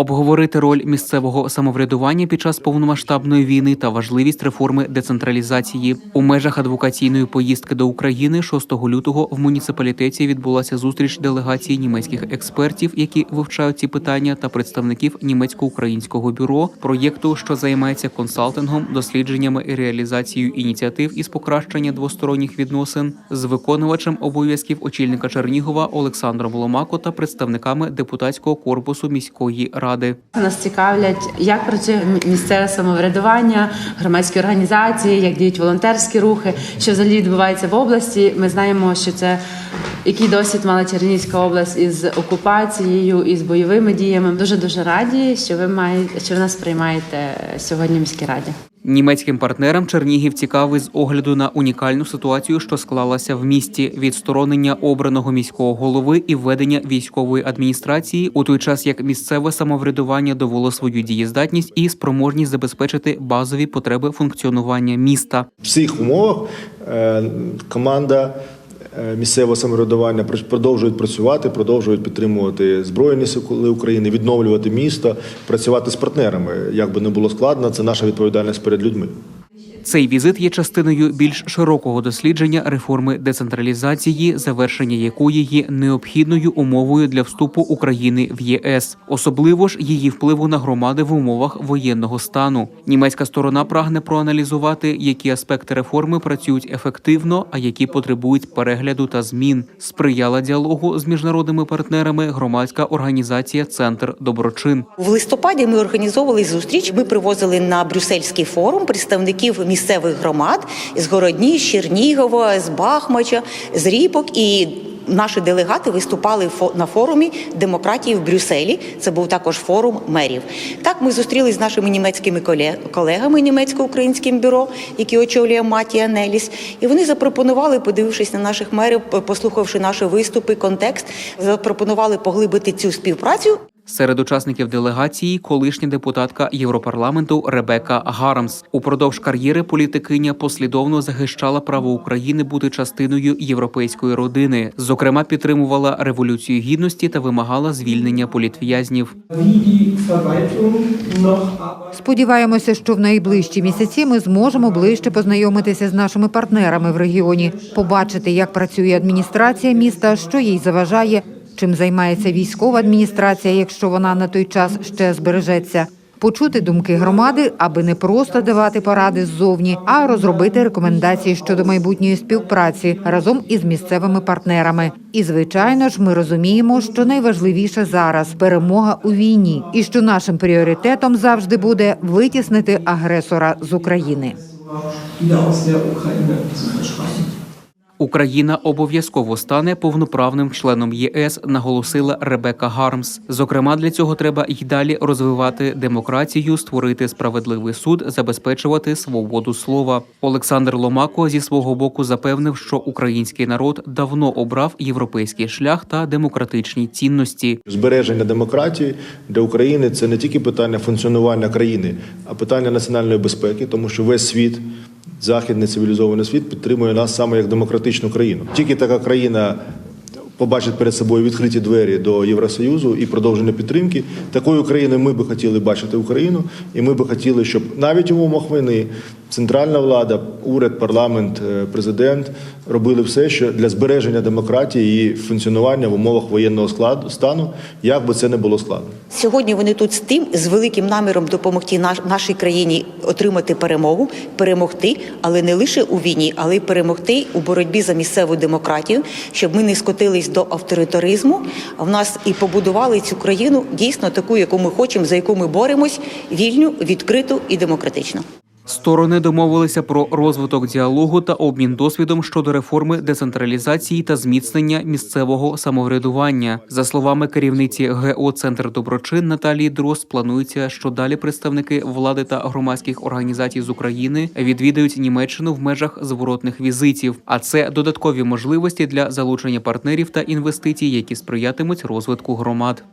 обговорити роль місцевого самоврядування під час повномасштабної війни та важливість реформи децентралізації у межах адвокаційної поїздки до України 6 лютого в муніципалітеті відбулася зустріч делегації німецьких експертів, які вивчають ці питання, та представників німецько-українського бюро проєкту, що займається консалтингом, дослідженнями і реалізацією ініціатив із покращення двосторонніх відносин з виконувачем обов'язків очільника Чернігова Олександром Ломако та представниками депутатського корпусу міської ради. Нас цікавлять, як працює місцеве самоврядування, громадські організації, як діють волонтерські рухи, що взагалі відбувається в області. Ми знаємо, що це який досвід мала Чернігівська область із окупацією, із бойовими діями. Дуже дуже раді, що ви маєте, що ви нас приймаєте сьогодні в міській раді. Німецьким партнерам Чернігів цікавий з огляду на унікальну ситуацію, що склалася в місті відсторонення обраного міського голови і введення військової адміністрації, у той час як місцеве самоврядування довело свою дієздатність і спроможність забезпечити базові потреби функціонування міста. В цих умовах е, команда місцевого самоврядування продовжують працювати, продовжують підтримувати Збройні Сили України, відновлювати місто, працювати з партнерами. Як би не було складно, це наша відповідальність перед людьми. Цей візит є частиною більш широкого дослідження реформи децентралізації, завершення якої є необхідною умовою для вступу України в ЄС, особливо ж її впливу на громади в умовах воєнного стану. Німецька сторона прагне проаналізувати, які аспекти реформи працюють ефективно, а які потребують перегляду та змін. Сприяла діалогу з міжнародними партнерами громадська організація Центр Доброчин. В листопаді ми організовували зустріч. Ми привозили на Брюссельський форум представників місцевих громад з Городні, з Чернігова, з Бахмача, з Ріпок і. Наші делегати виступали на форумі демократії в Брюсселі. Це був також форум мерів. Так ми зустрілися з нашими німецькими колегами німецько-українським бюро, які очолює Матія Неліс. І вони запропонували, подивившись на наших мерів, послухавши наші виступи, контекст, запропонували поглибити цю співпрацю Серед учасників делегації колишня депутатка Європарламенту Ребека Гармс. Упродовж кар'єри політикиня послідовно захищала право України бути частиною європейської родини. Зокрема, підтримувала революцію гідності та вимагала звільнення політв'язнів. Сподіваємося, що в найближчі місяці ми зможемо ближче познайомитися з нашими партнерами в регіоні, побачити, як працює адміністрація міста, що їй заважає, чим займається військова адміністрація, якщо вона на той час ще збережеться. Почути думки громади, аби не просто давати поради ззовні, а розробити рекомендації щодо майбутньої співпраці разом із місцевими партнерами. І звичайно ж, ми розуміємо, що найважливіше зараз перемога у війні, і що нашим пріоритетом завжди буде витіснити агресора з України. Україна обов'язково стане повноправним членом ЄС, наголосила Ребека Гармс. Зокрема, для цього треба й далі розвивати демократію, створити справедливий суд, забезпечувати свободу слова. Олександр Ломако зі свого боку запевнив, що український народ давно обрав європейський шлях та демократичні цінності. Збереження демократії для України це не тільки питання функціонування країни, а питання національної безпеки, тому що весь світ, західний цивілізований світ, підтримує нас саме як демократичну країну. Тільки така країна. Побачить перед собою відкриті двері до Євросоюзу і продовження підтримки. Такою країною ми би хотіли бачити Україну, і ми би хотіли, щоб навіть у умовах війни центральна влада, уряд, парламент, е, президент робили все, що для збереження демократії і функціонування в умовах воєнного складу стану, як би це не було складно. Сьогодні вони тут з тим, з великим наміром допомогти наш, нашій країні отримати перемогу, перемогти, але не лише у війні, але й перемогти у боротьбі за місцеву демократію, щоб ми не скотились до авторитаризму. А в нас і побудували цю країну дійсно таку, яку ми хочемо, за яку ми боремось, вільну, відкриту і демократичну. Сторони домовилися про розвиток діалогу та обмін досвідом щодо реформи децентралізації та зміцнення місцевого самоврядування. За словами керівниці ГО Центр Доброчин Наталії Дрос, планується, що далі представники влади та громадських організацій з України відвідають Німеччину в межах зворотних візитів. А це додаткові можливості для залучення партнерів та інвестицій, які сприятимуть розвитку громад.